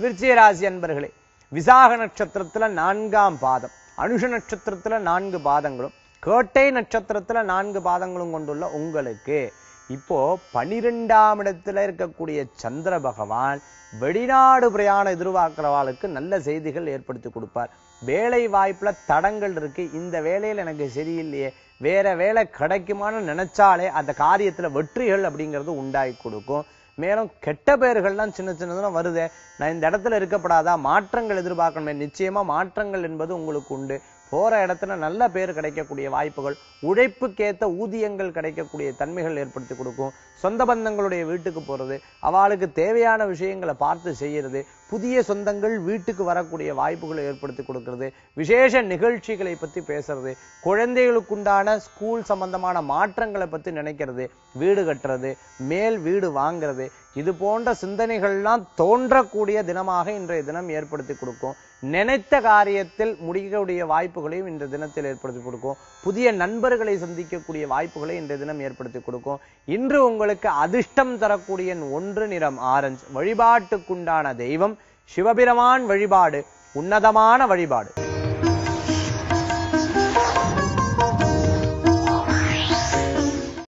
விருச்சிகராசி அன்பர்களே விசாக நட்சத்திரத்துல நான்காம் பாதம் அனுஷ நட்சத்திரத்துல நான்கு பாதங்களும் கேட்டை நட்சத்திரத்துல நான்கு பாதங்களும் கொண்டுள்ள உங்களுக்கு இப்போ பனிரெண்டாம் இடத்துல இருக்கக்கூடிய சந்திர பகவான் வெளிநாடு பிரயாணம் எதிர்பார்க்கிறவாளுக்கு நல்ல செய்திகள் ஏற்படுத்தி கொடுப்பார். வேலை வாய்ப்புல தடங்கள் இருக்கு. இந்த வேலையில எனக்கு சரியில்லையே. வேற வேலை கிடைக்குமான்னு நினைச்சாலே அந்த காரியத்துல வெற்றிகள் அப்படிங்கிறது உண்டாகி கொடுக்கும். மேலும் கெட்ட பெயர்கள்லாம் சின்ன சின்னதுலாம் வருது. நான் இந்த இடத்துல இருக்கப்படாதா? மாற்றங்கள் எதிர்பார்க்கணுமே. நிச்சயமா மாற்றங்கள் என்பது உங்களுக்கு உண்டு. போகிற இடத்துல நல்ல பேர் கிடைக்கக்கூடிய வாய்ப்புகள் உழைப்புக்கேற்ற ஊதியங்கள் கிடைக்கக்கூடிய தன்மைகள் ஏற்படுத்தி கொடுக்கும். சொந்த பந்தங்களுடைய வீட்டுக்கு போறது அவளுக்கு தேவையான விஷயங்களை பார்த்து செய்யறது புதிய சொந்தங்கள் வீட்டுக்கு வரக்கூடிய வாய்ப்புகளை ஏற்படுத்தி கொடுக்கறது விசேஷ நிகழ்ச்சிகளை பற்றி பேசுறது குழந்தைகளுக்குண்டான ஸ்கூல் சம்பந்தமான மாற்றங்களை பற்றி நினைக்கிறது வீடு கட்டுறது மேல் வீடு வாங்குறது இது போன்ற சிந்தனைகள்லாம் தோன்றக்கூடிய தினமாக இன்றைய தினம் ஏற்படுத்தி கொடுக்கும். நினைத்த காரியத்தில் முடிக்கக்கூடிய வாய்ப்புகளையும் இந்த தினத்தில் ஏற்படுத்தி கொடுக்கும். புதிய நண்பர்களை சந்திக்கக்கூடிய வாய்ப்புகளை இன்றைய தினம் ஏற்படுத்தி கொடுக்கும். இன்று உங்களுக்கு அதிர்ஷ்டம் தரக்கூடிய ஒன்று நிறம் ஆரஞ்சு. வழிபாட்டுக்குண்டான தெய்வம் சிவபிரமான் வழிபாடு உன்னதமான வழிபாடு.